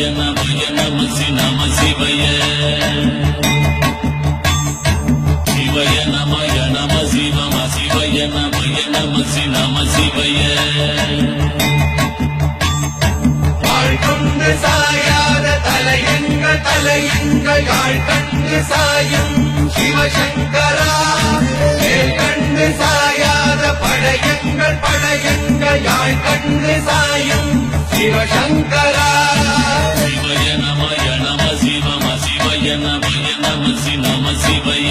சிவாய நமய நம சி நம சிவய. சிவய நமய நம சிவம சிவய நமய நம நம சிவய. வாழ்கொண்டு சாயாத தலையங்கள் கண்டு சாயாத சிவசங்கரா. சிவய நமய நம சிவம சிவய நமய நம சி நம சிவய.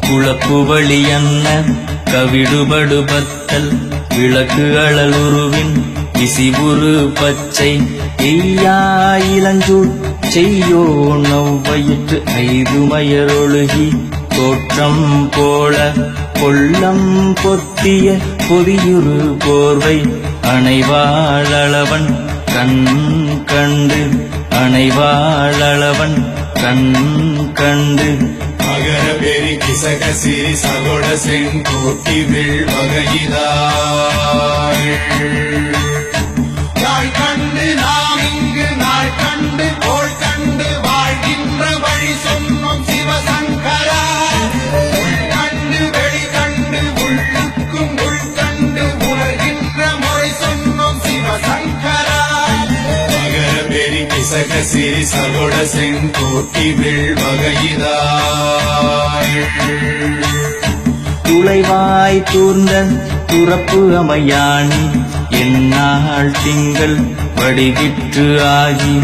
குழப்புவழி அன்ன கவிடுபடுபத்தல் விளக்கு அழலுருவின் இசிபுரு பச்சை. எய்யா இளஞ்சூட் செய்யோ நவ்வயிற்று ஐது மயரொழுகி. தோற்றம் போல கொள்ளம் பொத்திய பொதியுரு போர்வை. அணைவாழவன் கண் கண்டு. அணைவாழவன் கண் கண்டு. மகர பெரி கிசக சிறி சகோட செங்கோட்டி வில் வகையிலாள் பெரி கிசக சிறி சகோட செங்கோட்டி துளைவாய் தூர்ந்த துறப்பு அமையாணி எந்நாள் திங்கள் வடிவிற்று ஆகி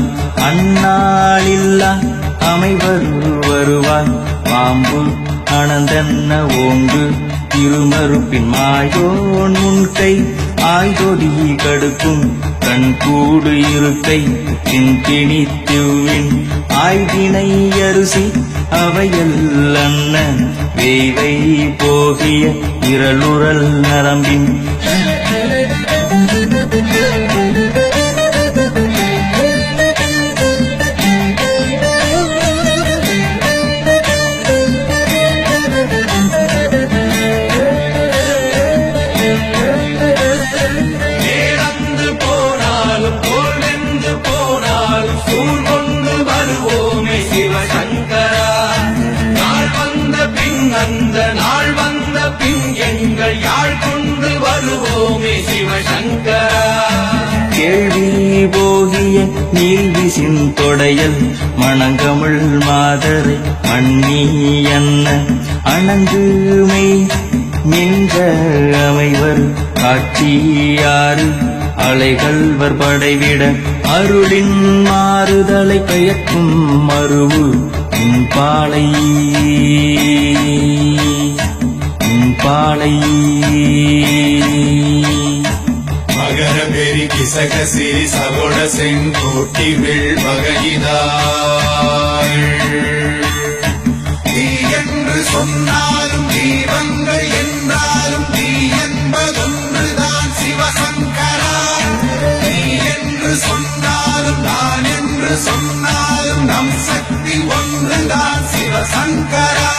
அந்நாளில்லா அமைவரு வருவாய். பாம்பு அனந்தன்ன ஓங்கு திருமறுப்பின் மாயோன் முன்கை ஆய்தொடி கடுக்கும். கண் கூடு இருக்கை திண்கிணி திவ்வின். ஆய்தினை அரிசி அவையல் அன்ன வேவை போகிய இரளுரல் நரம்பின். கேள்வி போகிய நீல்விசின் தொடையல் மணங்கமிழ் மாதரை மண்ணி என்ன அணங்குமை நின்ற அமைவர் காட்சியாறு அலைகள்வர் படைவிட அருளின் மாறுதலை பெயர்க்கும் மருவு பாலை பாலை கிசக சிறி சகோட செங்கோட்டி நீ என்று சொன்னாலும் தீபங்கள் என்றாலும் நீ என்பதொன்றுதான் சிவசங்கரா. நீ என்று சொன்னாலும் நான் என்று சொன்னாலும் நம் சக்தி ஒன்றுதான் சிவசங்கரா.